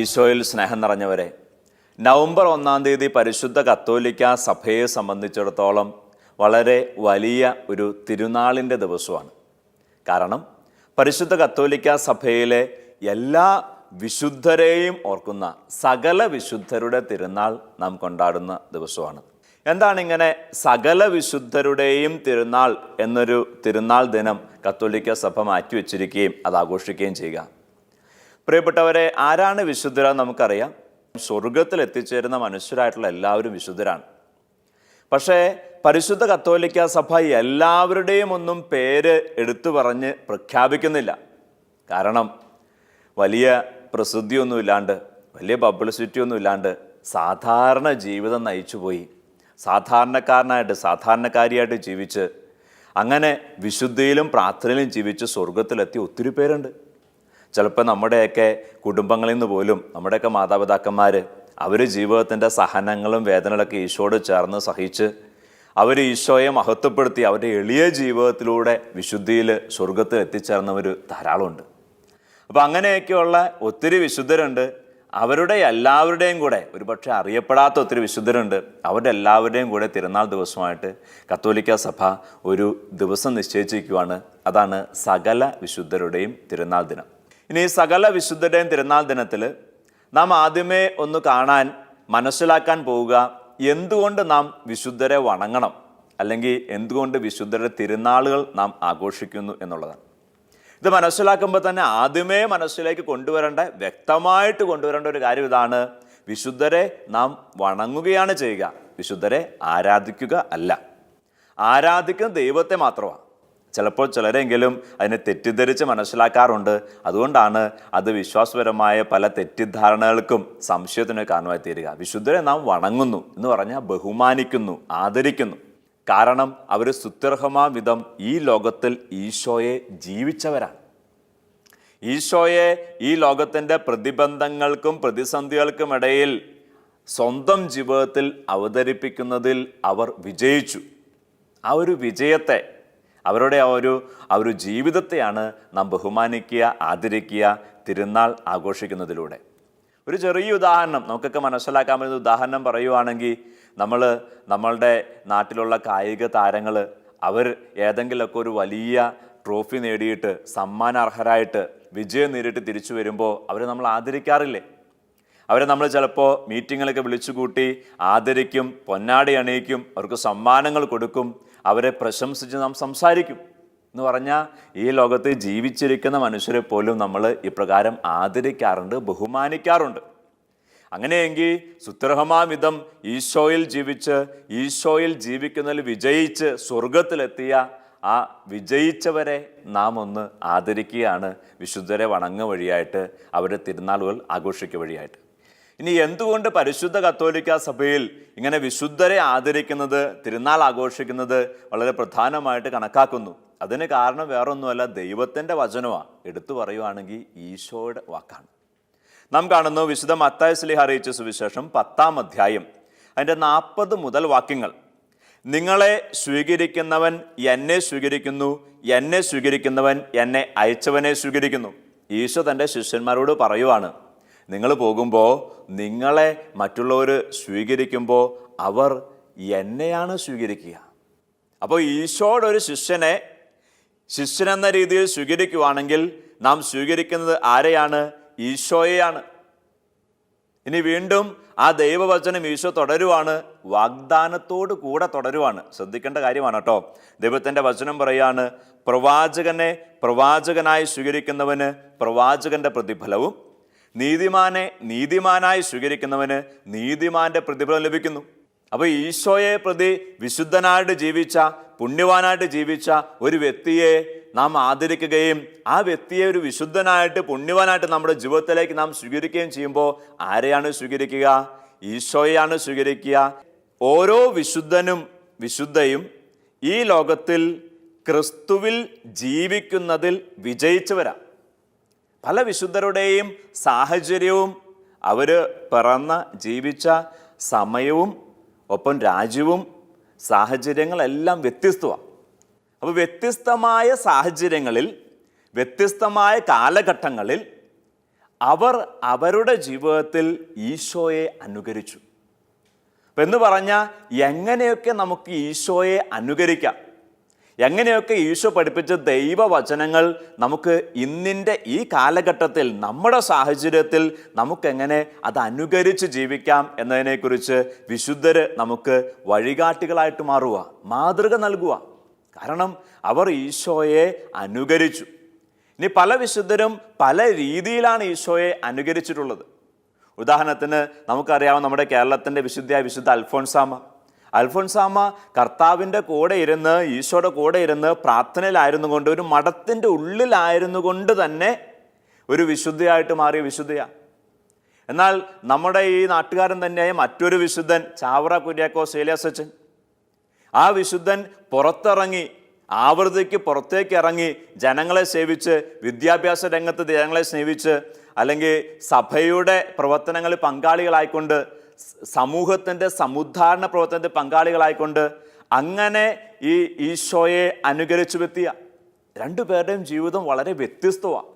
ഈശോയിൽ സ്നേഹം നിറഞ്ഞവരെ നവംബർ ഒന്നാം തീയതി പരിശുദ്ധ കത്തോലിക്ക സഭയെ സംബന്ധിച്ചിടത്തോളം വളരെ വലിയ ഒരു തിരുനാളിന്റെ ദിവസമാണ്. കാരണം പരിശുദ്ധ കത്തോലിക്ക സഭയിലെ എല്ലാ വിശുദ്ധരെയും ഓർക്കുന്ന സകല വിശുദ്ധരുടെ തിരുനാൾ നാം കൊണ്ടാടുന്ന ദിവസമാണ്. എന്താണ് ഇങ്ങനെ സകല വിശുദ്ധരുടെയും തിരുനാൾ എന്നൊരു തിരുനാൾ ദിനം കത്തോലിക്ക സഭ മാറ്റിവെച്ചിരിക്കുകയും അത് ആഘോഷിക്കുകയും ചെയ്യുക? പ്രിയപ്പെട്ടവരെ ആരാണ് വിശുദ്ധരാന്ന് നമുക്കറിയാം. സ്വർഗത്തിൽ എത്തിച്ചേരുന്ന മനുഷ്യരായിട്ടുള്ള എല്ലാവരും വിശുദ്ധരാണ്. പക്ഷേ പരിശുദ്ധ കത്തോലിക്ക സഭ എല്ലാവരുടെയും ഒന്നും പേര് എടുത്തു പറഞ്ഞ് പ്രഖ്യാപിക്കുന്നില്ല. കാരണം വലിയ പ്രസിദ്ധിയൊന്നും ഇല്ലാണ്ട് വലിയ പബ്ലിസിറ്റി ഒന്നും ഇല്ലാണ്ട് സാധാരണ ജീവിതം നയിച്ചു പോയി സാധാരണക്കാരനായിട്ട് സാധാരണക്കാരിയായിട്ട് ജീവിച്ച് അങ്ങനെ വിശുദ്ധിയിലും പ്രാർത്ഥനയിലും ജീവിച്ച് സ്വർഗത്തിലെത്തി ഒത്തിരി പേരുണ്ട്. ചിലപ്പോൾ നമ്മുടെയൊക്കെ കുടുംബങ്ങളിൽ നിന്ന് പോലും നമ്മുടെയൊക്കെ മാതാപിതാക്കന്മാർ അവർ ജീവിതത്തിന്റെ സഹനങ്ങളും വേദനകളൊക്കെ ഈശോട് ചേർന്ന് സഹിച്ച് അവർ ഈശോയെ മഹത്വപ്പെടുത്തി അവരുടെ എളിയ ജീവിതത്തിലൂടെ വിശുദ്ധിയിൽ സ്വർഗത്തിൽ എത്തിച്ചേർന്നവർ ധാരാളമുണ്ട്. അപ്പോൾ അങ്ങനെയൊക്കെയുള്ള ഒത്തിരി വിശുദ്ധരുണ്ട്. അവരുടെ എല്ലാവരുടെയും കൂടെ ഒരുപക്ഷെ അറിയപ്പെടാത്ത ഒത്തിരി വിശുദ്ധരുണ്ട്. അവരുടെ എല്ലാവരുടെയും കൂടെ തിരുനാൾ ദിവസമായിട്ട് കത്തോലിക്ക സഭ ഒരു ദിവസം നിശ്ചയിച്ചിരിക്കുവാണ്. അതാണ് സകല വിശുദ്ധരുടെയും തിരുനാൾ ദിനം. ഇനി സകല വിശുദ്ധരുടെയും തിരുനാൾ ദിനത്തിൽ നാം ആദ്യമേ ഒന്ന് കാണാൻ മനസ്സിലാക്കാൻ പോവുക എന്തുകൊണ്ട് നാം വിശുദ്ധരെ വണങ്ങണം? അല്ലെങ്കിൽ എന്തുകൊണ്ട് വിശുദ്ധരുടെ തിരുനാളുകൾ നാം ആഘോഷിക്കുന്നു എന്നുള്ളതാണ്. ഇത് മനസ്സിലാക്കുമ്പോൾ തന്നെ ആദ്യമേ മനസ്സിലേക്ക് കൊണ്ടുവരേണ്ട വ്യക്തമായിട്ട് കൊണ്ടുവരേണ്ട ഒരു കാര്യം ഇതാണ്. വിശുദ്ധരെ നാം വണങ്ങുകയാണ് ചെയ്യുക വിശുദ്ധരെ ആരാധിക്കുക അല്ല. ആരാധിക്കുന്ന ദൈവത്തെ മാത്രമാണ്. ചിലപ്പോൾ ചിലരെങ്കിലും അതിനെ തെറ്റിദ്ധരിച്ച് മനസ്സിലാക്കാറുണ്ട്. അതുകൊണ്ടാണ് അത് വിശ്വാസപരമായ പല തെറ്റിദ്ധാരണകൾക്കും സംശയത്തിന് കാരണമായി തീരുക. വിശുദ്ധരെ നാം വണങ്ങുന്നു എന്ന് പറഞ്ഞാൽ ബഹുമാനിക്കുന്നു ആദരിക്കുന്നു. കാരണം അവർ സുത്യർഹമാ വിധം ഈ ലോകത്തിൽ ഈശോയെ ജീവിച്ചവരാണ്. ഈശോയെ ഈ ലോകത്തിന്റെ പ്രതിബന്ധങ്ങൾക്കും പ്രതിസന്ധികൾക്കും ഇടയിൽ സ്വന്തം ജീവിതത്തിൽ അവതരിപ്പിക്കുന്നതിൽ അവർ വിജയിച്ചു. ആ ഒരു വിജയത്തെ അവരുടെ ആ ഒരു ആ ഒരു ജീവിതത്തെയാണ് നാം ബഹുമാനിക്കുക ആദരിക്കുക തിരുനാൾ ആഘോഷിക്കുന്നതിലൂടെ. ഒരു ചെറിയ ഉദാഹരണം നമുക്കൊക്കെ മനസ്സിലാക്കാൻ പറ്റുന്ന ഉദാഹരണം പറയുവാണെങ്കിൽ നമ്മൾ നമ്മളുടെ നാട്ടിലുള്ള കായിക താരങ്ങൾ അവർ ഏതെങ്കിലുമൊക്കെ ഒരു വലിയ ട്രോഫി നേടിയിട്ട് സമ്മാനാർഹരായിട്ട് വിജയം നേരിട്ട് തിരിച്ചു വരുമ്പോൾ അവരെ നമ്മൾ ആദരിക്കാറില്ലേ? അവരെ നമ്മൾ ചിലപ്പോൾ മീറ്റിങ്ങിലൊക്കെ വിളിച്ചുകൂട്ടി ആദരിക്കും പൊന്നാടി അണിയിക്കും അവർക്ക് സമ്മാനങ്ങൾ കൊടുക്കും അവരെ പ്രശംസിച്ച് നാം സംസാരിക്കും എന്ന് പറഞ്ഞാൽ ഈ ലോകത്ത് ജീവിച്ചിരിക്കുന്ന മനുഷ്യരെ പോലും നമ്മൾ ഇപ്രകാരം ആദരിക്കാറുണ്ട് ബഹുമാനിക്കാറുണ്ട്. അങ്ങനെയെങ്കിൽ സുത്രഹമാമിതം ഈശോയിൽ ജീവിച്ച് ഈശോയിൽ ജീവിക്കുന്നതിൽ വിജയിച്ച് സ്വർഗത്തിലെത്തിയ ആ വിജയിച്ചവരെ നാം ഒന്ന് ആദരിക്കുകയാണ് വിശുദ്ധരെ വണങ്ങ വഴിയായിട്ട് അവരുടെ തിരുനാളുകൾ ആഘോഷിക്കുക വഴിയായിട്ട് ഇനി എന്തുകൊണ്ട് പരിശുദ്ധ കത്തോലിക്ക സഭയിൽ ഇങ്ങനെ വിശുദ്ധരെ ആദരിക്കുന്നത് തിരുനാൾ ആഘോഷിക്കുന്നത് വളരെ പ്രധാനമായിട്ട് കണക്കാക്കുന്നു? അതിന് കാരണം വേറൊന്നുമല്ല ദൈവത്തിന്റെ വചനമാണ് എടുത്തു പറയുവാണെങ്കിൽ ഈശോയുടെ വാക്കാണ്. നാം കാണുന്നു വിശുദ്ധ മത്തായ സ്ലിഹ അറിയിച്ച സുവിശേഷം പത്താം അധ്യായം. അതിന്റെ നാൽപ്പത് മുതൽ വാക്യങ്ങൾ. നിങ്ങളെ സ്വീകരിക്കുന്നവൻ എന്നെ സ്വീകരിക്കുന്നു എന്നെ സ്വീകരിക്കുന്നവൻ എന്നെ അയച്ചവനെ സ്വീകരിക്കുന്നു. ഈശോ തന്റെ ശിഷ്യന്മാരോട് പറയുവാണ് നിങ്ങൾ പോകുമ്പോൾ നിങ്ങളെ മറ്റുള്ളവർ സ്വീകരിക്കുമ്പോൾ അവർ എന്നെയാണ് സ്വീകരിക്കുക. അപ്പോൾ ഈശോയുടെ ഒരു ശിഷ്യനെ ശിഷ്യനെന്ന രീതിയിൽ സ്വീകരിക്കുവാണെങ്കിൽ നാം സ്വീകരിക്കുന്നത് ആരെയാണ്? ഈശോയെയാണ്. ഇനി വീണ്ടും ആ ദൈവവചനം ഈശോ തുടരുവാണ് വാഗ്ദാനത്തോട് കൂടെ തുടരുവാണ്. ശ്രദ്ധിക്കേണ്ട കാര്യമാണ് കേട്ടോ. ദൈവത്തിന്റെ വചനം പറയാണ് പ്രവാചകനെ പ്രവാചകനായി സ്വീകരിക്കുന്നവന് പ്രവാചകന്റെ പ്രതിഫലവും നീതിമാനെ നീതിമാനായി സ്വീകരിക്കുന്നവന് നീതിമാന്റെ പ്രതിഫലം ലഭിക്കുന്നു. അപ്പോൾ ഈശോയെ പ്രതി വിശുദ്ധനായിട്ട് ജീവിച്ച പുണ്യവാനായിട്ട് ജീവിച്ച ഒരു വ്യക്തിയെ നാം ആദരിക്കുകയും ആ വ്യക്തിയെ ഒരു വിശുദ്ധനായിട്ട് പുണ്യവാനായിട്ട് നമ്മുടെ ജീവിതത്തിലേക്ക് നാം സ്വീകരിക്കുകയും ചെയ്യുമ്പോൾ ആരെയാണ് സ്വീകരിക്കുക? ഈശോയെയാണ് സ്വീകരിക്കുക. ഓരോ വിശുദ്ധനും വിശുദ്ധയും ഈ ലോകത്തിൽ ക്രിസ്തുവിൽ ജീവിക്കുന്നതിൽ വിജയിച്ചവരാ. പല വിശുദ്ധരുടെയും സാഹചര്യവും അവർ പിറന്ന ജീവിച്ച സമയവും ഒപ്പം രാജ്യവും സാഹചര്യങ്ങളെല്ലാം വ്യത്യസ്തമാണ് അപ്പോൾ വ്യത്യസ്തമായ സാഹചര്യങ്ങളിൽ വ്യത്യസ്തമായ കാലഘട്ടങ്ങളിൽ അവർ അവരുടെ ജീവിതത്തിൽ ഈശോയെ അനുകരിച്ചു. എന്ന് പറഞ്ഞാൽ എങ്ങനെയൊക്കെ നമുക്ക് ഈശോയെ അനുകരിക്കാം? എങ്ങനെയൊക്കെ ഈശോ പഠിപ്പിച്ച ദൈവവചനങ്ങൾ നമുക്ക് ഇന്നിന്റെ ഈ കാലഘട്ടത്തിൽ നമ്മുടെ സാഹചര്യത്തിൽ നമുക്കെങ്ങനെ അത് അനുകരിച്ച് ജീവിക്കാം എന്നതിനെക്കുറിച്ച് വിശുദ്ധർ നമുക്ക് വഴികാട്ടികളായിട്ട് മാറുക മാതൃക നൽകുക. കാരണം അവർ ഈശോയെ അനുകരിച്ചു. ഇനി പല വിശുദ്ധരും പല രീതിയിലാണ് ഈശോയെ അനുകരിച്ചിട്ടുള്ളത്. ഉദാഹരണത്തിന് നമുക്കറിയാവുന്ന നമ്മുടെ കേരളത്തിന്റെ വിശുദ്ധിയായ വിശുദ്ധ അൽഫോൺസാമ അൽഫോൺസാമ കർത്താവിന്റെ കൂടെ ഇരുന്ന് ഈശോയുടെ കൂടെ ഇരുന്ന് പ്രാർത്ഥനയിലായിരുന്നു കൊണ്ട് ഒരു മഠത്തിന്റെ ഉള്ളിലായിരുന്നു കൊണ്ട് തന്നെ ഒരു വിശുദ്ധയായിട്ട് മാറിയ വിശുദ്ധയാണ് എന്നാൽ നമ്മുടെ ഈ നാട്ടുകാരൻ തന്നെയായ മറ്റൊരു വിശുദ്ധൻ ചാവറ കുര്യാക്കോ ശൈലാസച്ചൻ ആ വിശുദ്ധൻ പുറത്തിറങ്ങി ആവൃത്തിക്ക് പുറത്തേക്ക് ഇറങ്ങി ജനങ്ങളെ സേവിച്ച് വിദ്യാഭ്യാസ രംഗത്ത് ജനങ്ങളെ സേവിച്ച് അല്ലെങ്കിൽ സഭയുടെ പ്രവർത്തനങ്ങളിൽ പങ്കാളികളായിക്കൊണ്ട് സമൂഹത്തിന്റെ സമുദ്ധാരണ പ്രവർത്തനത്തിൽ പങ്കാളികളായിക്കൊണ്ട് അങ്ങനെ ഈ ഈശോയെ അനുകരിച്ചു വ്യക്തിയ രണ്ടുപേരുടെയും ജീവിതം വളരെ വ്യത്യസ്തമാണ്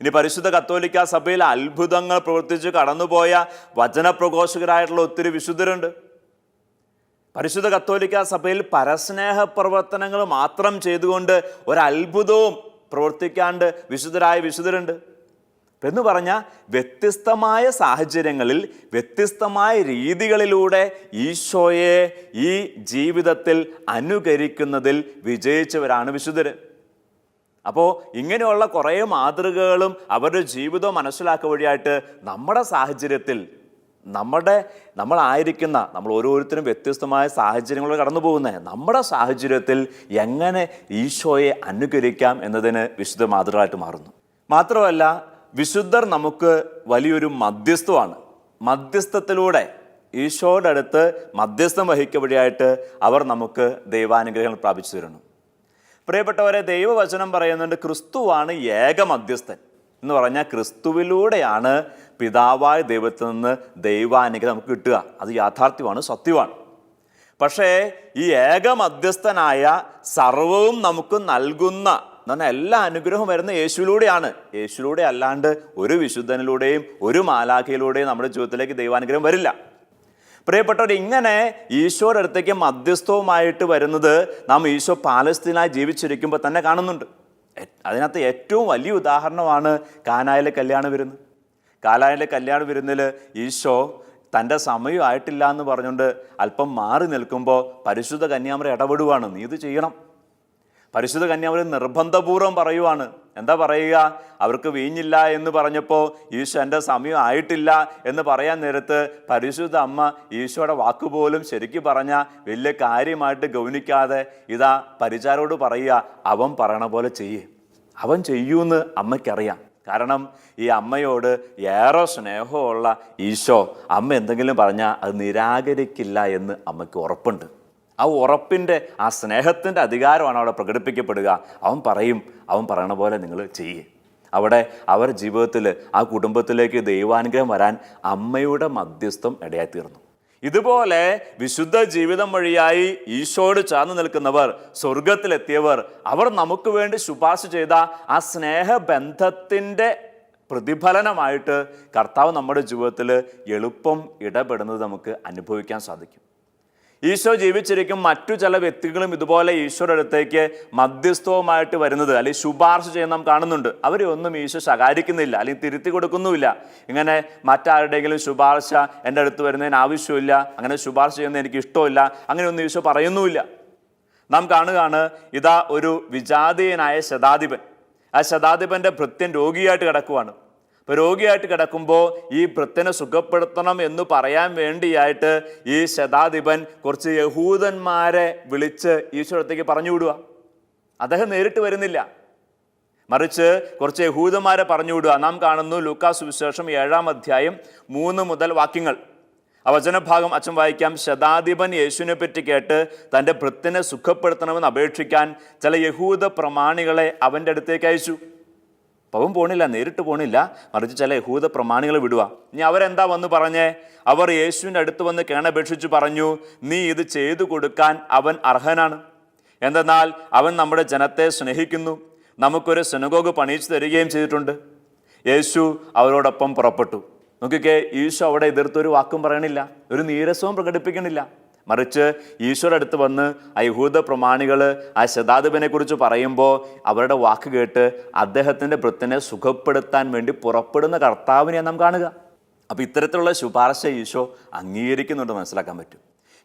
ഇനി പരിശുദ്ധ കത്തോലിക്ക സഭയിൽ അത്ഭുതങ്ങൾ പ്രവർത്തിച്ച് കടന്നുപോയ വചനപ്രഘോഷകരായിട്ടുള്ള ഒത്തിരി വിശുദ്ധരുണ്ട്. പരിശുദ്ധ കത്തോലിക്ക സഭയിൽ പരസ്നേഹ പ്രവർത്തനങ്ങൾ മാത്രം ചെയ്തുകൊണ്ട് ഒരത്ഭുതവും പ്രവർത്തിക്കാണ്ട് വിശുദ്ധരായ വിശുദ്ധരുണ്ട്. എന്ന് പറഞ്ഞാൽ വ്യത്യസ്തമായ സാഹചര്യങ്ങളിൽ വ്യത്യസ്തമായ രീതികളിലൂടെ ഈശോയെ ഈ ജീവിതത്തിൽ അനുകരിക്കുന്നതിൽ വിജയിച്ചവരാണ് വിശുദ്ധർ അപ്പോൾ ഇങ്ങനെയുള്ള കുറേ മാതൃകകളും അവരുടെ ജീവിതം മനസ്സിലാക്കുക വഴിയായിട്ട് നമ്മുടെ സാഹചര്യത്തിൽ നമ്മുടെ നമ്മളായിരിക്കുന്ന നമ്മൾ ഓരോരുത്തരും വ്യത്യസ്തമായ സാഹചര്യങ്ങളിലൂടെ കടന്നു പോകുന്നത് നമ്മുടെ സാഹചര്യത്തിൽ എങ്ങനെ ഈശോയെ അനുകരിക്കാം എന്നതിന് വിശുദ്ധ മാതൃകയായിട്ട് മാറുന്നു. മാത്രമല്ല വിശുദ്ധർ നമുക്ക് വലിയൊരു മധ്യസ്ഥമാണ്. മധ്യസ്ഥത്തിലൂടെ ഈശോയുടെ അടുത്ത് മധ്യസ്ഥം വഹിക്ക വഴിയായിട്ട് അവർ നമുക്ക് ദൈവാനുഗ്രഹങ്ങൾ പ്രാപിച്ചു തരുന്നു. പ്രിയപ്പെട്ടവരെ ദൈവവചനം പറയുന്നുണ്ട് ക്രിസ്തുവാണ് ഏക മധ്യസ്ഥൻ. എന്ന് പറഞ്ഞാൽ ക്രിസ്തുവിലൂടെയാണ് പിതാവായ ദൈവത്തിൽ നിന്ന് ദൈവാനുഗ്രഹം നമുക്ക് കിട്ടുക. അത് യാഥാർത്ഥ്യമാണ് സത്യമാണ്. പക്ഷേ ഈ ഏക മധ്യസ്ഥനായ സർവവും നമുക്ക് നൽകുന്ന എന്ന് പറഞ്ഞാൽ എല്ലാ അനുഗ്രഹവും വരുന്ന യേശുവിലൂടെയാണ്. യേശുവിലൂടെ അല്ലാണ്ട് ഒരു വിശുദ്ധനിലൂടെയും ഒരു മാലാഖയിലൂടെയും നമ്മുടെ ജീവിതത്തിലേക്ക് ദൈവാനുഗ്രഹം വരില്ല. പ്രിയപ്പെട്ടവർ ഇങ്ങനെ ഈശോയുടെ അടുത്തേക്ക് മധ്യസ്ഥവുമായിട്ട് വരുന്നത് നാം ഈശോ പാലസ്തീനായി ജീവിച്ചിരിക്കുമ്പോൾ തന്നെ കാണുന്നുണ്ട്. അതിനകത്ത് ഏറ്റവും വലിയ ഉദാഹരണമാണ് കാനായിലെ കല്യാണം വിരുന്ന്. കാനായിലെ കല്യാണം വിരുന്നിൽ ഈശോ തന്റെ സമയമായിട്ടില്ല എന്ന് പറഞ്ഞുകൊണ്ട് അല്പം മാറി നിൽക്കുമ്പോൾ പരിശുദ്ധ കന്യാമര ഇടപെടുവാണ്. നീ ഇത് ചെയ്യണം. പരിശുദ്ധ കന്യാവർ നിർബന്ധപൂർവം പറയുവാണ്. എന്താ പറയുക? അവർക്ക് വീഞ്ഞില്ല എന്ന് പറഞ്ഞപ്പോൾ ഈശോ എന്റെ സമയം ആയിട്ടില്ല എന്ന് പറയാൻ നേരത്ത് പരിശുദ്ധ അമ്മ ഈശോയുടെ വാക്കുപോലും ശരിക്കും പറഞ്ഞ വലിയ കാര്യമായിട്ട് ഗൗനിക്കാതെ ഇതാ പരിചാരോട് പറയുക അവൻ പറയണ പോലെ ചെയ്യേ. അവൻ ചെയ്യൂന്ന് അമ്മയ്ക്കറിയാം. കാരണം ഈ അമ്മയോട് ഏറെ സ്നേഹമുള്ള ഈശോ അമ്മ എന്തെങ്കിലും പറഞ്ഞാൽ അത് നിരാകരിക്കില്ല എന്ന് അമ്മയ്ക്ക് ഉറപ്പുണ്ട്. ആ ഉറപ്പിന്റെ ആ സ്നേഹത്തിന്റെ അധികാരമാണ് അവിടെ പ്രകടിപ്പിക്കപ്പെടുക. അവൻ പറയും അവൻ പറയണ പോലെ നിങ്ങൾ ചെയ്യേ. അവിടെ അവർ ജീവിതത്തിൽ ആ കുടുംബത്തിലേക്ക് ദൈവാനുഗ്രഹം വരാൻ അമ്മയുടെ മധ്യസ്ഥം ഇടയായിത്തീർന്നു. ഇതുപോലെ വിശുദ്ധ ജീവിതം വഴിയായി ഈശോട് ചേർന്ന് നിൽക്കുന്നവർ സ്വർഗത്തിലെത്തിയവർ അവർ നമുക്ക് വേണ്ടി ശുപാർശ ചെയ്ത ആ സ്നേഹബന്ധത്തിന്റെ പ്രതിഫലനമായിട്ട് കർത്താവ് നമ്മുടെ ജീവിതത്തിൽ എളുപ്പം ഇടപെടുന്നത് നമുക്ക് അനുഭവിക്കാൻ സാധിക്കും. ഈശോ ജീവിച്ചിരിക്കും മറ്റു ചില വ്യക്തികളും ഇതുപോലെ ഈശോയുടെ അടുത്തേക്ക് മധ്യസ്ഥവുമായിട്ട് വരുന്നത് അല്ലെങ്കിൽ ശുപാർശ ചെയ്യുന്ന നാം കാണുന്നുണ്ട്. അവരെ ഒന്നും ഈശോ ശകാരിക്കുന്നില്ല അല്ലെങ്കിൽ തിരുത്തി കൊടുക്കുന്നുമില്ല. ഇങ്ങനെ മറ്റാരുടെയെങ്കിലും ശുപാർശ എന്റെ അടുത്ത് വരുന്നതിന് ആവശ്യമില്ല അങ്ങനെ ശുപാർശ ചെയ്യുന്നത് എനിക്ക് ഇഷ്ടമില്ല അങ്ങനെയൊന്നും ഈശോ പറയുന്നുമില്ല. നാം കാണുകയാണ് ഇതാ ഒരു വിജാതീയനായ ശതാധിപൻ. ആ ശതാധിപന്റെ ഭൃത്യൻ രോഗിയായിട്ട് കിടക്കുവാണ്. അപ്പോൾ രോഗിയായിട്ട് കിടക്കുമ്പോൾ ഈ ഭൃത്യനെ സുഖപ്പെടുത്തണം എന്ന് പറയാൻ വേണ്ടിയായിട്ട് ഈ ശതാധിപൻ കുറച്ച് യഹൂദന്മാരെ വിളിച്ച് ഈശ്വരത്തേക്ക് പറഞ്ഞു വിടുക അദ്ദേഹം നേരിട്ട് വരുന്നില്ല. മറിച്ച് കുറച്ച് യഹൂദന്മാരെ പറഞ്ഞു വിടുക നാം കാണുന്നു ലൂക്കാസ് സുവിശേഷം ഏഴാം അധ്യായം മൂന്ന് മുതൽ വാക്യങ്ങൾ. ആ വചനഭാഗം അച്ഛൻ വായിക്കാം. ശതാധിപൻ യേശുവിനെ പറ്റി കേട്ട് തന്റെ ഭൃത്തിനെ സുഖപ്പെടുത്തണമെന്ന് അപേക്ഷിക്കാൻ ചില യഹൂദ പ്രമാണികളെ അവന്റെ അടുത്തേക്ക് അയച്ചു. അവൻ പോണില്ല നേരിട്ട് പോണില്ല. മറിച്ച് ചില യഹൂദ പ്രമാണികളെ വിടുക. ഇനി അവരെന്താ വന്ന് പറഞ്ഞേ? അവർ യേശുവിന്റെ അടുത്ത് വന്ന് കേണപേക്ഷിച്ച് പറഞ്ഞു നീ ഇത് ചെയ്തു കൊടുക്കാൻ അവൻ അർഹനാണ്. എന്തെന്നാൽ അവൻ നമ്മുടെ ജനത്തെ സ്നേഹിക്കുന്നു. നമുക്കൊരു സെനഗോഗ് പണിയിച്ചു തരികയും ചെയ്തിട്ടുണ്ട്. യേശു അവരോടൊപ്പം പുറപ്പെട്ടു. നോക്കിക്കേ യേശു അവിടെ എതിർത്തൊരു വാക്കും പറയണില്ല. ഒരു നീരസവും പ്രകടിപ്പിക്കണില്ല. മറിച്ച് ഈശോയുടെ അടുത്ത് വന്ന് ആ യഹൂദ പ്രമാണികൾ ആ ശതാധിപനെ കുറിച്ച് പറയുമ്പോൾ അവരുടെ വാക്ക് കേട്ട് അദ്ദേഹത്തിന്റെ വൃത്തിനെ സുഖപ്പെടുത്താൻ വേണ്ടി പുറപ്പെടുന്ന കർത്താവിനെ നാം കാണുക. അപ്പോൾ ഇത്തരത്തിലുള്ള ശുപാർശ ഈശോ അംഗീകരിക്കുന്നുണ്ട് മനസ്സിലാക്കാൻ പറ്റും.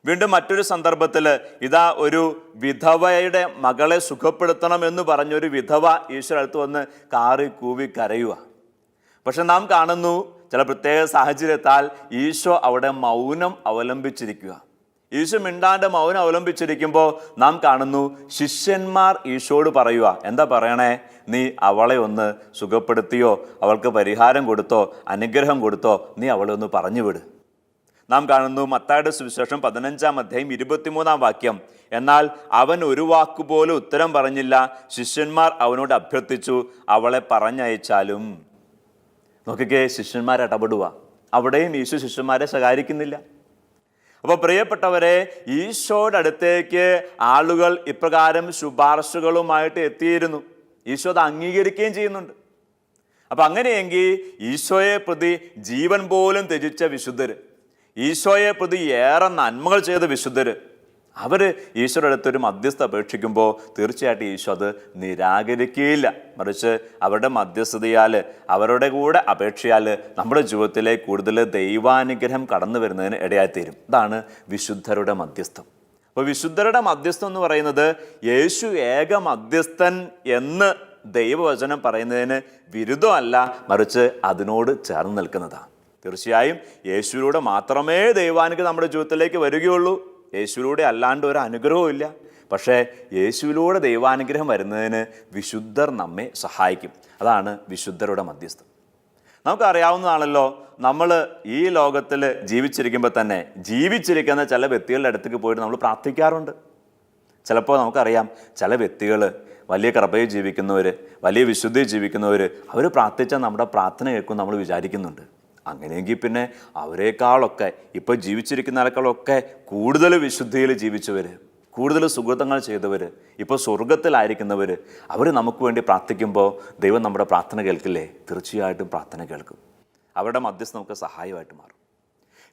വീണ്ടും മറ്റൊരു സന്ദർഭത്തിൽ ഇതാ ഒരു വിധവയുടെ മകളെ സുഖപ്പെടുത്തണം എന്ന് പറഞ്ഞൊരു വിധവ ഈശോ അടുത്ത് വന്ന് കാറി കൂവി കരയുക. പക്ഷെ നാം കാണുന്നു ചില പ്രത്യേക സാഹചര്യത്താൽ ഈശോ അവിടെ മൗനം അവലംബിച്ചിരിക്കുക. ഈശോ മിണ്ടാണ്ട് മൗനം അവലംബിച്ചിരിക്കുമ്പോൾ നാം കാണുന്നു ശിഷ്യന്മാർ ഈശോട് പറയുക എന്താ പറയണേ? നീ അവളെ ഒന്ന് സുഖപ്പെടുത്തിയോ? അവൾക്ക് പരിഹാരം കൊടുത്തോ? അനുഗ്രഹം കൊടുത്തോ? നീ അവളെ ഒന്ന് പറഞ്ഞു വിട് നാം കാണുന്നു മത്തായുടെ സുവിശേഷം പതിനഞ്ചാം അധ്യായം ഇരുപത്തിമൂന്നാം വാക്യം എന്നാൽ അവൻ ഒരു വാക്കുപോലും ഉത്തരം പറഞ്ഞില്ല ശിഷ്യന്മാർ അവനോട് അഭ്യർത്ഥിച്ചു അവളെ പറഞ്ഞയച്ചാലും. നോക്കിക്കേ ശിഷ്യന്മാർ ഇടപെടുക അവിടെയും ഈശോ ശിഷ്യന്മാരെ ശകാരിക്കുന്നില്ല. അപ്പോൾ പ്രിയപ്പെട്ടവരെ ഈശോയുടെ അടുത്തേക്ക് ആളുകൾ ഇപ്രകാരം ശുപാർശകളുമായിട്ട് എത്തിയിരുന്നു. ഈശോ അത് അംഗീകരിക്കുകയും ചെയ്യുന്നുണ്ട്. അപ്പം അങ്ങനെയെങ്കിൽ ഈശോയെ പ്രതി ജീവൻ പോലും ത്യജിച്ച വിശുദ്ധർ ഈശോയെ പ്രതി ഏറെ നന്മകൾ ചെയ്ത വിശുദ്ധർ അവർ ഈശോയുടെ അടുത്തൊരു മധ്യസ്ഥ അപേക്ഷിക്കുമ്പോൾ തീർച്ചയായിട്ടും ഈശോ അത് നിരാകരിക്കുകയില്ല. മറിച്ച് അവരുടെ മധ്യസ്ഥതയാൽ അവരുടെ കൂടെ അപേക്ഷയാൽ നമ്മുടെ ജീവിതത്തിലെ കൂടുതൽ ദൈവാനുഗ്രഹം കടന്നു വരുന്നതിന് ഇടയായിത്തീരും അതാണ് വിശുദ്ധരുടെ മധ്യസ്ഥം. അപ്പോൾ വിശുദ്ധരുടെ മധ്യസ്ഥം എന്ന് പറയുന്നത് യേശു ഏക മധ്യസ്ഥൻ എന്ന് ദൈവവചനം പറയുന്നതിന് വിരുദ്ധമല്ല മറിച്ച് അതിനോട് ചേർന്ന് നിൽക്കുന്നതാണ്. തീർച്ചയായും യേശുവിലൂടെ മാത്രമേ ദൈവാനുഗ്രഹം നമ്മുടെ ജീവിതത്തിലേക്ക് വരികയുള്ളൂ. യേശുവിലൂടെ അല്ലാണ്ട് ഒരു അനുഗ്രഹവും ഇല്ല. പക്ഷേ യേശുവിലൂടെ ദൈവാനുഗ്രഹം വരുന്നതിന് വിശുദ്ധർ നമ്മെ സഹായിക്കും. അതാണ് വിശുദ്ധരുടെ മധ്യസ്ഥം. നമുക്കറിയാവുന്നതാണല്ലോ നമ്മൾ ഈ ലോകത്തിൽ ജീവിച്ചിരിക്കുമ്പോൾ തന്നെ ജീവിച്ചിരിക്കുന്ന ചില വ്യക്തികളുടെ അടുത്തേക്ക് പോയിട്ട് നമ്മൾ പ്രാർത്ഥിക്കാറുണ്ട്. ചിലപ്പോൾ നമുക്കറിയാം ചില വ്യക്തികൾ വലിയ കൃപയിൽ ജീവിക്കുന്നവർ വലിയ വിശുദ്ധിയിൽ ജീവിക്കുന്നവർ അവർ പ്രാർത്ഥിച്ചാൽ നമ്മുടെ പ്രാർത്ഥന കേൾക്കും നമ്മൾ വിചാരിക്കുന്നുണ്ട്. അങ്ങനെയെങ്കിൽ പിന്നെ അവരെക്കാളൊക്കെ ഇപ്പം ജീവിച്ചിരിക്കുന്ന ആൾക്കാളൊക്കെ കൂടുതൽ വിശുദ്ധിയിൽ ജീവിച്ചവർ കൂടുതൽ സുഹൃത്തങ്ങൾ ചെയ്തവർ ഇപ്പോൾ സ്വർഗത്തിലായിരിക്കുന്നവർ അവർ നമുക്ക് വേണ്ടി പ്രാർത്ഥിക്കുമ്പോൾ ദൈവം നമ്മുടെ പ്രാർത്ഥന കേൾക്കില്ലേ? തീർച്ചയായിട്ടും പ്രാർത്ഥന കേൾക്കും. അവരുടെ മധ്യസ്ഥം നമുക്ക് സഹായമായിട്ട് മാറും.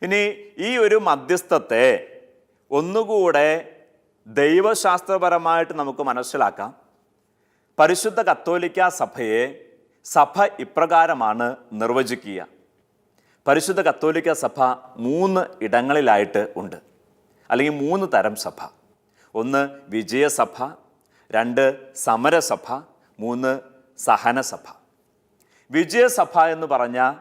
ഇനി ഈ ഒരു മധ്യസ്ഥത്തെ ഒന്നുകൂടെ ദൈവശാസ്ത്രപരമായിട്ട് നമുക്ക് മനസ്സിലാക്കാം. പരിശുദ്ധ കത്തോലിക്ക സഭയെ സഭ ഇപ്രകാരമാണ് നിർവചിക്കുക. പരിശുദ്ധ കത്തോലിക്ക സഭ മൂന്ന് ഇടങ്ങളിലായിട്ട് ഉണ്ട്. അല്ലെങ്കിൽ മൂന്ന് തരം സഭ. ഒന്ന് വിജയസഭ രണ്ട് സമരസഭ മൂന്ന് സഹനസഭ. വിജയസഭ എന്ന് പറഞ്ഞാൽ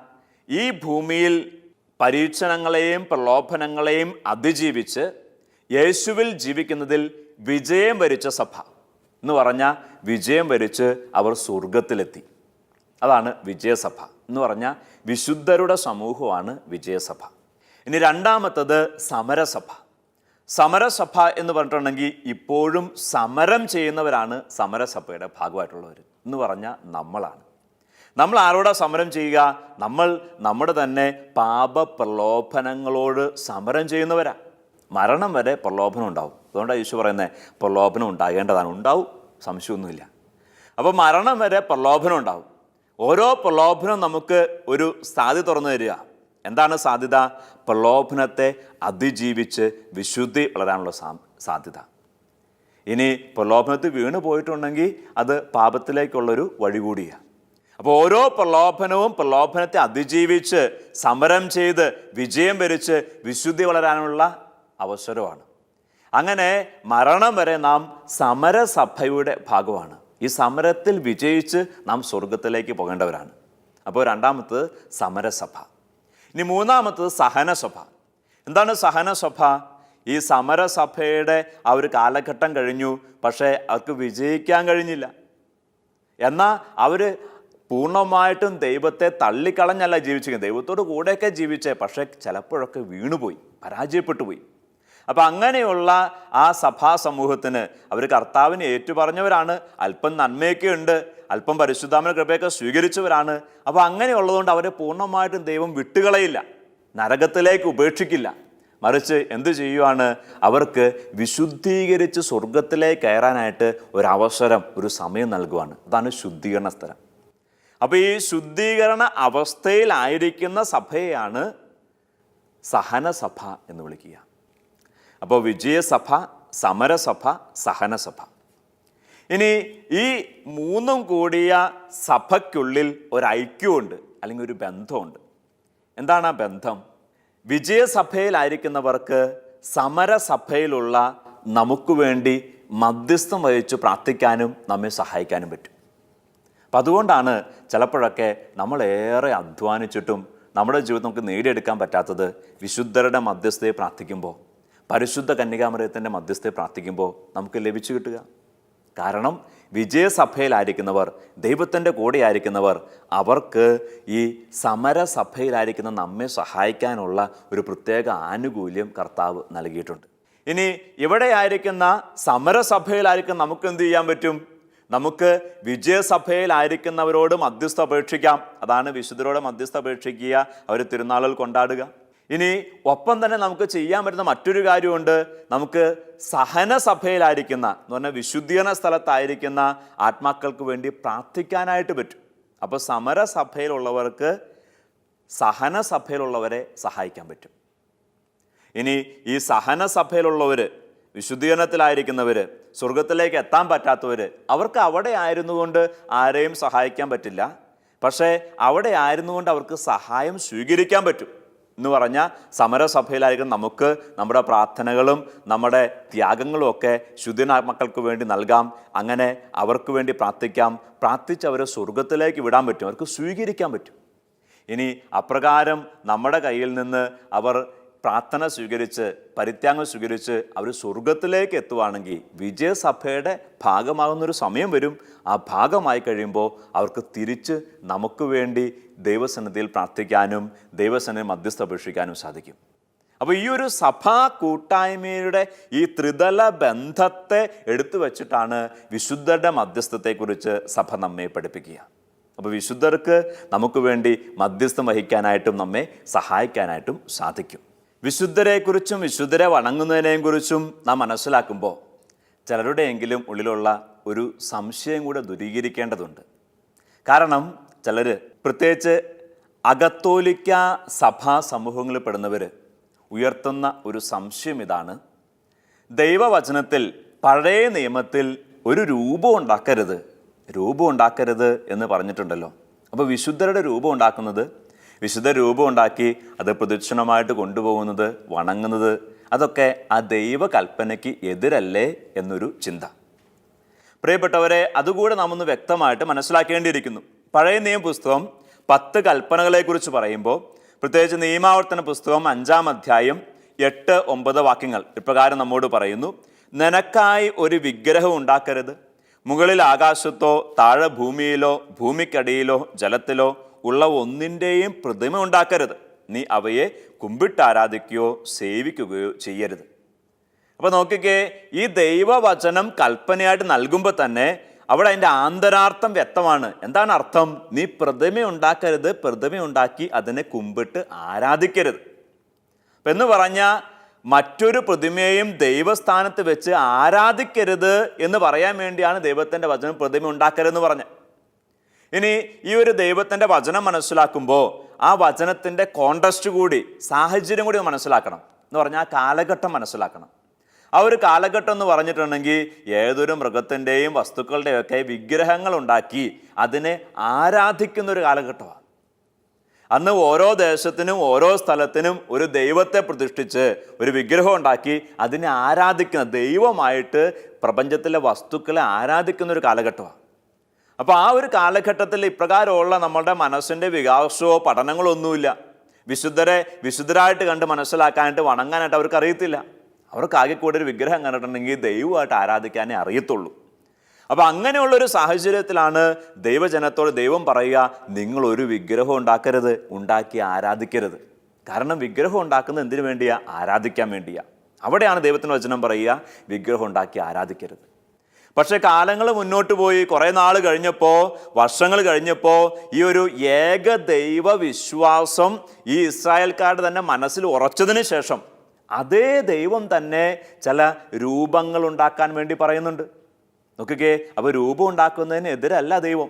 ഈ ഭൂമിയിൽ പരീക്ഷണങ്ങളെയും പ്രലോഭനങ്ങളെയും അതിജീവിച്ച് യേശുവിൽ ജീവിക്കുന്നതിൽ വിജയം വരിച്ച സഭ എന്ന് പറഞ്ഞാൽ വിജയം വരിച്ച് അവർ സ്വർഗത്തിലെത്തി അതാണ് വിജയസഭ. എന്ന് പറഞ്ഞാൽ വിശുദ്ധരുടെ സമൂഹമാണ് വിജയസഭ. ഇനി രണ്ടാമത്തത് സമരസഭ. സമരസഭ എന്ന് പറഞ്ഞിട്ടുണ്ടെങ്കിൽ ഇപ്പോഴും സമരം ചെയ്യുന്നവരാണ് സമരസഭയുടെ ഭാഗമായിട്ടുള്ളവർ എന്ന് പറഞ്ഞാൽ നമ്മളാണ്. നമ്മൾ ആരോടാ സമരം ചെയ്യുക? നമ്മൾ നമ്മുടെ തന്നെ പാപ പ്രലോഭനങ്ങളോട് സമരം ചെയ്യുന്നവരാ. മരണം വരെ പ്രലോഭനം ഉണ്ടാവും. അതുകൊണ്ടാണ് യേശു പറയുന്നത് പ്രലോഭനം ഉണ്ടാകേണ്ടതാണ്. ഉണ്ടാവും സംശയമൊന്നുമില്ല. അപ്പോൾ മരണം വരെ പ്രലോഭനം ഉണ്ടാവും. ഓരോ പ്രലോഭനം നമുക്ക് ഒരു സാധ്യത തുറന്നു തരിക. എന്താണ് സാധ്യത? പ്രലോഭനത്തെ അതിജീവിച്ച് വിശുദ്ധി വളരാനുള്ള സാധ്യത. ഇനി പ്രലോഭനത്തിൽ വീണ് പോയിട്ടുണ്ടെങ്കിൽ അത് പാപത്തിലേക്കുള്ളൊരു വഴി കൂടിയാണ് അപ്പോൾ ഓരോ പ്രലോഭനവും പ്രലോഭനത്തെ അതിജീവിച്ച് സമരം ചെയ്ത് വിജയം വരിച്ച് വിശുദ്ധി വളരാനുള്ള അവസരമാണ്. അങ്ങനെ മരണം വരെ നാം സമരസഭയുടെ ഭാഗമാണ്. ഈ സമരത്തിൽ വിജയിച്ച് നാം സ്വർഗത്തിലേക്ക് പോകേണ്ടവരാണ്. അപ്പോൾ രണ്ടാമത്തത് സമരസഭ. ഇനി മൂന്നാമത്തത് സഹനസഭ. എന്താണ് സഹനസഭ? ഈ സമരസഭയുടെ ആ ഒരു കാലഘട്ടം കഴിഞ്ഞു പക്ഷേ അവർക്ക് വിജയിക്കാൻ കഴിഞ്ഞില്ല. എന്നാൽ അവർ പൂർണമായിട്ടും ദൈവത്തെ തള്ളിക്കളഞ്ഞല്ല ജീവിച്ചിരിക്കുന്നത്. ദൈവത്തോട് കൂടെയൊക്കെ ജീവിച്ചേ പക്ഷേ ചിലപ്പോഴൊക്കെ വീണുപോയി പരാജയപ്പെട്ടു പോയി അപ്പം അങ്ങനെയുള്ള ആ സഭാ സമൂഹത്തിന് അവർ കർത്താവിനെ ഏറ്റുപറഞ്ഞവരാണ്. അല്പം നന്മയൊക്കെ ഉണ്ട്. അല്പം പരിശുദ്ധാമന കൃപയൊക്കെ സ്വീകരിച്ചവരാണ്. അപ്പോൾ അങ്ങനെയുള്ളതുകൊണ്ട് അവരെ പൂർണമായിട്ടും ദൈവം വിട്ടുകളയില്ല. നരകത്തിലേക്ക് ഉപേക്ഷിക്കില്ല. മറിച്ച് എന്തു ചെയ്യുവാണ്? അവർക്ക് വിശുദ്ധീകരിച്ച് സ്വർഗത്തിലേക്ക് കയറാനായിട്ട് ഒരവസരം ഒരു സമയം നൽകുവാണ്. അതാണ് ശുദ്ധീകരണ സ്ഥലം. അപ്പോൾ ഈ ശുദ്ധീകരണ അവസ്ഥയിലായിരിക്കുന്ന സഭയെയാണ് സഹനസഭ എന്ന് വിളിക്കുക. അപ്പോൾ വിജയസഭ സമരസഭ സഹനസഭ. ഇനി ഈ മൂന്നും കൂടിയ സഭയ്ക്കുള്ളിൽ ഒരു ഐക്യമുണ്ട് അല്ലെങ്കിൽ ഒരു ബന്ധമുണ്ട് എന്താണ് ആ ബന്ധം? വിജയസഭയിലായിരിക്കുന്നവർക്ക് സമരസഭയിലുള്ള നമുക്ക് വേണ്ടി മധ്യസ്ഥം വഹിച്ച് പ്രാർത്ഥിക്കാനും നമ്മെ സഹായിക്കാനും പറ്റും. അപ്പം അതുകൊണ്ടാണ് ചിലപ്പോഴൊക്കെ നമ്മളേറെ അധ്വാനിച്ചിട്ടും നമ്മുടെ ജീവിതം നമുക്ക് നേടിയെടുക്കാൻ പറ്റാത്തത് വിശുദ്ധരുടെ മധ്യസ്ഥയെ പ്രാർത്ഥിക്കുമ്പോൾ. പരിശുദ്ധ കന്യകാമരത്തിന്റെ മധ്യസ്ഥയെ പ്രാർത്ഥിക്കുമ്പോൾ നമുക്ക് ലഭിച്ചു കിട്ടുക. കാരണം വിജയസഭയിലായിരിക്കുന്നവർ ദൈവത്തിന്റെ കൂടെയായിരിക്കുന്നവർ അവർക്ക് ഈ സമരസഭയിലായിരിക്കുന്ന നമ്മെ സഹായിക്കാനുള്ള ഒരു പ്രത്യേക ആനുകൂല്യം കർത്താവ് നൽകിയിട്ടുണ്ട്. ഇനി ഇവിടെ ആയിരിക്കുന്ന സമരസഭയിലായിരിക്കും നമുക്ക് എന്ത് ചെയ്യാൻ പറ്റും? നമുക്ക് വിജയസഭയിലായിരിക്കുന്നവരോട് മധ്യസ്ഥ അപേക്ഷിക്കാം. അതാണ് വിശുദ്ധരോട് മധ്യസ്ഥ അപേക്ഷിക്കുക അവർ തിരുനാളുകൾ കൊണ്ടാടുക. ഇനി ഒപ്പം തന്നെ നമുക്ക് ചെയ്യാൻ പറ്റുന്ന മറ്റൊരു കാര്യമുണ്ട്. നമുക്ക് സഹന സഭയിലായിരിക്കുന്ന എന്ന് പറഞ്ഞാൽ വിശുദ്ധീകരണ സ്ഥലത്തായിരിക്കുന്ന ആത്മാക്കൾക്ക് വേണ്ടി പ്രാർത്ഥിക്കാനായിട്ട് പറ്റും. അപ്പോൾ സമരസഭയിലുള്ളവർക്ക് സഹന സഭയിലുള്ളവരെ സഹായിക്കാൻ പറ്റും. ഇനി ഈ സഹന സഭയിലുള്ളവർ വിശുദ്ധീകരണത്തിലായിരിക്കുന്നവർ സ്വർഗത്തിലേക്ക് എത്താൻ പറ്റാത്തവർ അവർക്ക് അവിടെ ആയിരുന്നുകൊണ്ട് ആരെയും സഹായിക്കാൻ പറ്റില്ല. പക്ഷേ അവിടെ ആയിരുന്നുകൊണ്ട് അവർക്ക് സഹായം സ്വീകരിക്കാൻ പറ്റും. എന്ന് പറഞ്ഞാൽ സമരസഭയിലായിരിക്കും നമുക്ക് നമ്മുടെ പ്രാർത്ഥനകളും നമ്മുടെ ത്യാഗങ്ങളും ഒക്കെ ശുദ്ധനാത്മക്കൾക്ക് വേണ്ടി നൽകാം. അങ്ങനെ അവർക്ക് വേണ്ടി പ്രാർത്ഥിക്കാം. പ്രാർത്ഥിച്ച് അവരെ സ്വർഗത്തിലേക്ക് വിടാൻ പറ്റും. അവർക്ക് സ്വീകരിക്കാൻ പറ്റും. ഇനി അപ്രകാരം നമ്മുടെ കയ്യിൽ നിന്ന് അവർ പ്രാർത്ഥന സ്വീകരിച്ച് പരിത്യാഗം സ്വീകരിച്ച് അവർ സ്വർഗത്തിലേക്ക് എത്തുവാണെങ്കിൽ വിജയസഭയുടെ ഭാഗമാകുന്നൊരു സമയം വരും. ആ ഭാഗമായി കഴിയുമ്പോൾ അവർക്ക് തിരിച്ച് നമുക്ക് വേണ്ടി ദൈവസന്നിധിയിൽ പ്രാർത്ഥിക്കാനും ദൈവസന്നിധി മധ്യസ്ഥ അപേക്ഷിക്കാനും സാധിക്കും. അപ്പോൾ ഈ ഒരു സഭാ കൂട്ടായ്മയുടെ ഈ ത്രിതല ബന്ധത്തെ എടുത്തു വച്ചിട്ടാണ് വിശുദ്ധരുടെ മധ്യസ്ഥത്തെക്കുറിച്ച് സഭ നമ്മെ പഠിപ്പിക്കുക. അപ്പോൾ വിശുദ്ധർക്ക് നമുക്ക് വേണ്ടി മധ്യസ്ഥം വഹിക്കാനായിട്ടും നമ്മെ സഹായിക്കാനായിട്ടും സാധിക്കും. വിശുദ്ധരെക്കുറിച്ചും വിശുദ്ധരെ വണങ്ങുന്നതിനെയും കുറിച്ചും നാം മനസ്സിലാക്കുമ്പോൾ ചിലരുടെയെങ്കിലും ഉള്ളിലുള്ള ഒരു സംശയം കൂടെ ദുരീകരിക്കേണ്ടതുണ്ട്. കാരണം ചിലർ പ്രത്യേകിച്ച് അകത്തോലിക്ക സഭാ സമൂഹങ്ങളിൽ പെടുന്നവർ ഉയർത്തുന്ന ഒരു സംശയം ഇതാണ്. ദൈവവചനത്തിൽ പഴയ നിയമത്തിൽ ഒരു രൂപം ഉണ്ടാക്കരുത്. രൂപം ഉണ്ടാക്കരുത് എന്ന് പറഞ്ഞിട്ടുണ്ടല്ലോ. അപ്പോൾ വിശുദ്ധരുടെ രൂപം ഉണ്ടാക്കുന്നത്? വിശുദ്ധ രൂപം ഉണ്ടാക്കി അത് പ്രദക്ഷിണമായിട്ട് കൊണ്ടുപോകുന്നത് വണങ്ങുന്നത് അതൊക്കെ ആ ദൈവകൽപ്പനയ്ക്ക് എതിരല്ലേ എന്നൊരു ചിന്ത. പ്രിയപ്പെട്ടവരെ അതുകൂടെ നാം ഒന്ന് വ്യക്തമായിട്ട് മനസ്സിലാക്കേണ്ടിയിരിക്കുന്നു. പഴയ നിയമ പുസ്തകം പത്ത് കൽപ്പനകളെക്കുറിച്ച് പറയുമ്പോൾ പ്രത്യേകിച്ച് നിയമാവർത്തന പുസ്തകം അഞ്ചാം അധ്യായം എട്ട് ഒമ്പത് വാക്യങ്ങൾ ഇപ്രകാരം നമ്മോട് പറയുന്നു. നിനക്കായി ഒരു വിഗ്രഹം ഉണ്ടാക്കരുത്. മുകളിൽ ആകാശത്തോ താഴെ ഭൂമിയിലോ ഭൂമിക്കടിയിലോ ജലത്തിലോ ഉള്ള ഒന്നിന്റെയും പ്രതിമ ഉണ്ടാക്കരുത്. നീ അവയെ കുമ്പിട്ട് ആരാധിക്കുകയോ സേവിക്കുകയോ ചെയ്യരുത്. അപ്പൊ നോക്കിക്കേ ഈ ദൈവവചനം കൽപ്പനയായിട്ട് നൽകുമ്പോൾ തന്നെ അവിടെ അതിന്റെ ആന്തരാർത്ഥം വ്യക്തമാണ്. എന്താണ് അർത്ഥം? നീ പ്രതിമ ഉണ്ടാക്കരുത് പ്രതിമ ഉണ്ടാക്കി അതിനെ കുമ്പിട്ട് ആരാധിക്കരുത്. അപ്പം എന്ന് പറഞ്ഞാൽ മറ്റൊരു പ്രതിമയെയും ദൈവസ്ഥാനത്ത് വെച്ച് ആരാധിക്കരുത് എന്ന് പറയാൻ വേണ്ടിയാണ് ദൈവത്തിന്റെ വചനം പ്രതിമ ഉണ്ടാക്കരുതെന്ന് പറഞ്ഞത്. ഇനി ഈ ഒരു ദൈവത്തിന്റെ വചനം മനസ്സിലാക്കുമ്പോൾ ആ വചനത്തിന്റെ കോണ്ടസ്റ്റ് കൂടി സാഹചര്യം കൂടി മനസ്സിലാക്കണം. എന്ന് പറഞ്ഞാൽ ആ കാലഘട്ടം മനസ്സിലാക്കണം. ആ ഒരു കാലഘട്ടം എന്ന് പറഞ്ഞിട്ടുണ്ടെങ്കിൽ ഏതൊരു മൃഗത്തിന്റെയും വസ്തുക്കളുടെയൊക്കെ വിഗ്രഹങ്ങൾ ഉണ്ടാക്കി അതിനെ ആരാധിക്കുന്ന ഒരു കാലഘട്ടമാണ്. അന്ന് ഓരോ ദേശത്തിനും ഓരോ സ്ഥലത്തിനും ഒരു ദൈവത്തെ പ്രതിഷ്ഠിച്ച് ഒരു വിഗ്രഹം ഉണ്ടാക്കി അതിനെ ആരാധിക്കുന്ന ദൈവമായിട്ട് പ്രപഞ്ചത്തിലെ വസ്തുക്കളെ ആരാധിക്കുന്ന ഒരു കാലഘട്ടമാണ്. അപ്പോൾ ആ ഒരു കാലഘട്ടത്തിൽ ഇപ്രകാരമുള്ള നമ്മളുടെ മനസ്സിന്റെ വികാസമോ പഠനങ്ങളോ ഒന്നുമില്ല വിശുദ്ധരെ വിശുദ്ധരായിട്ട് കണ്ട് മനസ്സിലാക്കാനായിട്ട് വണങ്ങാനായിട്ട് അവർക്ക് അറിയത്തില്ല അവർക്ക് ആകെ കൂടെ ഒരു വിഗ്രഹം കണ്ടിട്ടുണ്ടെങ്കിൽ ദൈവമായിട്ട് ആരാധിക്കാനേ അറിയത്തുള്ളൂ. അപ്പോൾ അങ്ങനെയുള്ളൊരു സാഹചര്യത്തിലാണ് ദൈവജനത്തോട് ദൈവം പറയുക നിങ്ങൾ ഒരു വിഗ്രഹം ഉണ്ടാക്കരുത് ഉണ്ടാക്കി ആരാധിക്കരുത്. കാരണം വിഗ്രഹം ഉണ്ടാക്കുന്നത് എന്തിനു വേണ്ടിയാ? ആരാധിക്കാൻ വേണ്ടിയാ. അവിടെയാണ് ദൈവത്തിന്റെ വചനം പറയുക വിഗ്രഹം ഉണ്ടാക്കി ആരാധിക്കരുത്. പക്ഷേ കാലങ്ങൾ മുന്നോട്ട് പോയി കുറേ നാൾ കഴിഞ്ഞപ്പോൾ വർഷങ്ങൾ കഴിഞ്ഞപ്പോൾ ഈ ഒരു ഏകദൈവ വിശ്വാസം ഈ ഇസ്രായേൽക്കാരുടെ തന്നെ മനസ്സിൽ ഉറച്ചതിന് ശേഷം അതേ ദൈവം തന്നെ ചില രൂപങ്ങൾ ഉണ്ടാക്കാൻ വേണ്ടി പറയുന്നുണ്ട്. നോക്കിക്കേ അപ്പോൾ രൂപം ഉണ്ടാക്കുന്നതിന് എതിരല്ല ദൈവം.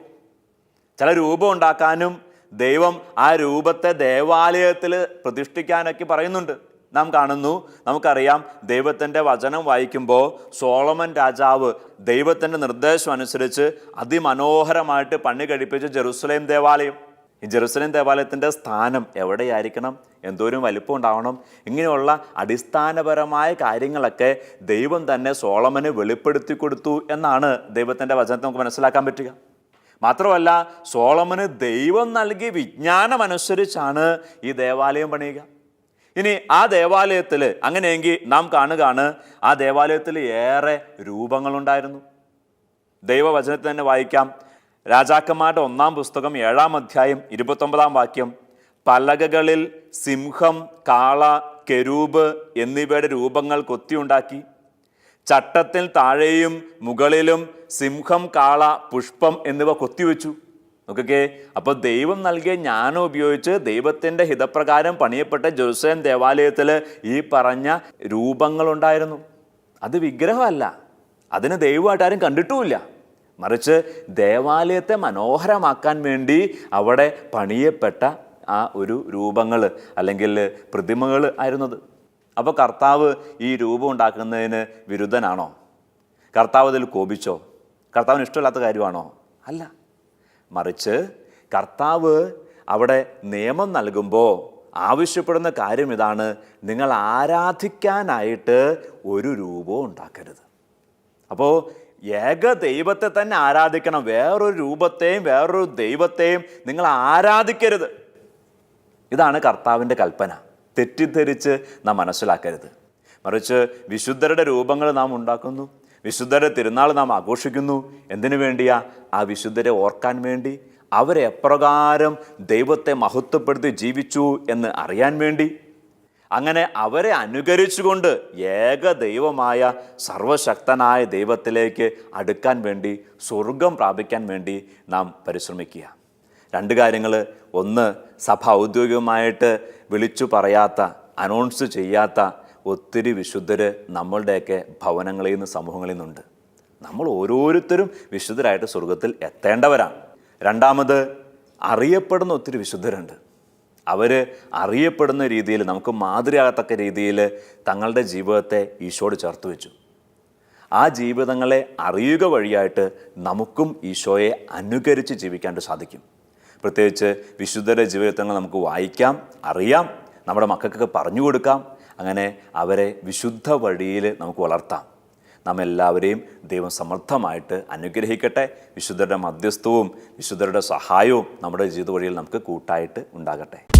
ചില രൂപം ഉണ്ടാക്കാനും ദൈവം ആ രൂപത്തെ ദേവാലയത്തിൽ പ്രതിഷ്ഠിക്കാനൊക്കെ പറയുന്നുണ്ട്. നാം കാണുന്നു നമുക്കറിയാം ദൈവത്തിന്റെ വചനം വായിക്കുമ്പോൾ സോളമൻ രാജാവ് ദൈവത്തിന്റെ നിർദ്ദേശം അനുസരിച്ച് അതിമനോഹരമായിട്ട് പണി കഴിപ്പിച്ച ജെറുസലേം ദേവാലയം. ഈ ജെറുസലേം ദേവാലയത്തിന്റെ സ്ഥാനം എവിടെയായിരിക്കണം? എന്തോരം വലിപ്പം ഉണ്ടാവണം ഇങ്ങനെയുള്ള അടിസ്ഥാനപരമായ കാര്യങ്ങളൊക്കെ ദൈവം തന്നെ സോളമന് വെളിപ്പെടുത്തി കൊടുത്തു എന്നാണ് ദൈവത്തിന്റെ വചനത്തെ നമുക്ക് മനസ്സിലാക്കാൻ പറ്റുക. മാത്രമല്ല സോളമന് ദൈവം നൽകിയ വിജ്ഞാനം അനുസരിച്ചാണ് ഈ ദേവാലയം പണിയുക. ഇനി ആ ദേവാലയത്തിൽ അങ്ങനെയെങ്കിൽ നാം കാണുകയാണ് ആ ദേവാലയത്തിൽ ഏറെ രൂപങ്ങളുണ്ടായിരുന്നു. ദൈവവചനത്തിൽ തന്നെ വായിക്കാം രാജാക്കന്മാരുടെ ഒന്നാം പുസ്തകം ഏഴാം അധ്യായം ഇരുപത്തൊമ്പതാം വാക്യം പലകകളിൽ സിംഹം കാള കെരൂബ് എന്നിവയുടെ രൂപങ്ങൾ കൊത്തിയുണ്ടാക്കി. ചട്ടത്തിൽ താഴെയും മുകളിലും സിംഹം കാള പുഷ്പം എന്നിവ കൊത്തിവെച്ചു. നോക്കിക്കേ അപ്പോൾ ദൈവം നൽകിയ ജ്ഞാനം ഉപയോഗിച്ച് ദൈവത്തിന്റെ ഹിതപ്രകാരം പണിയപ്പെട്ട ജെറുസലേം ദേവാലയത്തിൽ ഈ പറഞ്ഞ രൂപങ്ങളുണ്ടായിരുന്നു. അത് വിഗ്രഹമല്ല. അതിന് ദൈവമായിട്ട് ആരും കണ്ടിട്ടുമില്ല. മറിച്ച് ദേവാലയത്തെ മനോഹരമാക്കാൻ വേണ്ടി അവിടെ പണിയപ്പെട്ട ആ ഒരു രൂപങ്ങൾ അല്ലെങ്കിൽ പ്രതിമകൾ ആയിരുന്നത്. അപ്പോൾ കർത്താവ് ഈ രൂപം ഉണ്ടാക്കുന്നതിന് വിരുദ്ധനാണോ? കർത്താവ് അതിൽ കോപിച്ചോ? കർത്താവിന് ഇഷ്ടമില്ലാത്ത കാര്യമാണോ? അല്ല. മറിച്ച് കർത്താവ് അവിടെ നിയമം നൽകുമ്പോൾ ആവശ്യപ്പെടുന്ന കാര്യം ഇതാണ്. നിങ്ങൾ ആരാധിക്കാനായിട്ട് ഒരു രൂപവും ഉണ്ടാക്കരുത്. അപ്പോൾ ഏക ദൈവത്തെ തന്നെ ആരാധിക്കണം. വേറൊരു രൂപത്തെയും വേറൊരു ദൈവത്തെയും നിങ്ങൾ ആരാധിക്കരുത്. ഇതാണ് കർത്താവിന്റെ കൽപ്പന. തെറ്റിദ്ധരിച്ച് നാം മനസ്സിലാക്കരുത്. മറിച്ച് വിശുദ്ധരുടെ രൂപങ്ങൾ നാം ഉണ്ടാക്കുന്നു. വിശുദ്ധരുടെ തിരുനാൾ നാം ആഘോഷിക്കുന്നു. എന്തിനു വേണ്ടിയാ? ആ വിശുദ്ധരെ ഓർക്കാൻ വേണ്ടി. അവരെ എപ്രകാരം ദൈവത്തെ മഹത്വപ്പെടുത്തി ജീവിച്ചു എന്ന് അറിയാൻ വേണ്ടി. അങ്ങനെ അവരെ അനുകരിച്ചുകൊണ്ട് ഏക ദൈവമായ സർവശക്തനായ ദൈവത്തിലേക്ക് അടുക്കാൻ വേണ്ടി സ്വർഗം പ്രാപിക്കാൻ വേണ്ടി നാം പരിശ്രമിക്കുക. രണ്ട് കാര്യങ്ങൾ. ഒന്ന് സഭ ഔദ്യോഗികമായിട്ട് വിളിച്ചു പറയാത്ത അനൗൺസ് ചെയ്യാത്ത ഒത്തിരി വിശുദ്ധർ നമ്മളുടെയൊക്കെ ഭവനങ്ങളിൽ നിന്ന് സമൂഹങ്ങളിൽ നിന്നുണ്ട്. നമ്മൾ ഓരോരുത്തരും വിശുദ്ധരായിട്ട് സ്വർഗത്തിൽ എത്തേണ്ടവരാണ്. രണ്ടാമത് അറിയപ്പെടുന്ന ഒത്തിരി വിശുദ്ധരുണ്ട്. അവർ അറിയപ്പെടുന്ന രീതിയിൽ നമുക്ക് മാതൃയാകത്തക്ക രീതിയിൽ തങ്ങളുടെ ജീവിതത്തെ ഈശോട് ചേർത്ത് വെച്ചു. ആ ജീവിതങ്ങളെ അറിയുക വഴിയായിട്ട് നമുക്കും ഈശോയെ അനുകരിച്ച് ജീവിക്കാണ്ട് സാധിക്കും. പ്രത്യേകിച്ച് വിശുദ്ധരുടെ ജീവിതങ്ങൾ നമുക്ക് വായിക്കാം അറിയാം നമ്മുടെ മക്കൾക്കൊക്കെ പറഞ്ഞു കൊടുക്കാം അങ്ങനെ അവരെ വിശുദ്ധ വഴിയിൽ നമുക്ക് വളർത്താം. നാം എല്ലാവരെയും ദൈവം സമർത്ഥമായിട്ട് അനുഗ്രഹിക്കട്ടെ. വിശുദ്ധരുടെ മധ്യസ്ഥവും വിശുദ്ധരുടെ സഹായവും നമ്മുടെ ജീവിത വഴിയിൽ നമുക്ക് കൂട്ടായിട്ട് ഉണ്ടാകട്ടെ.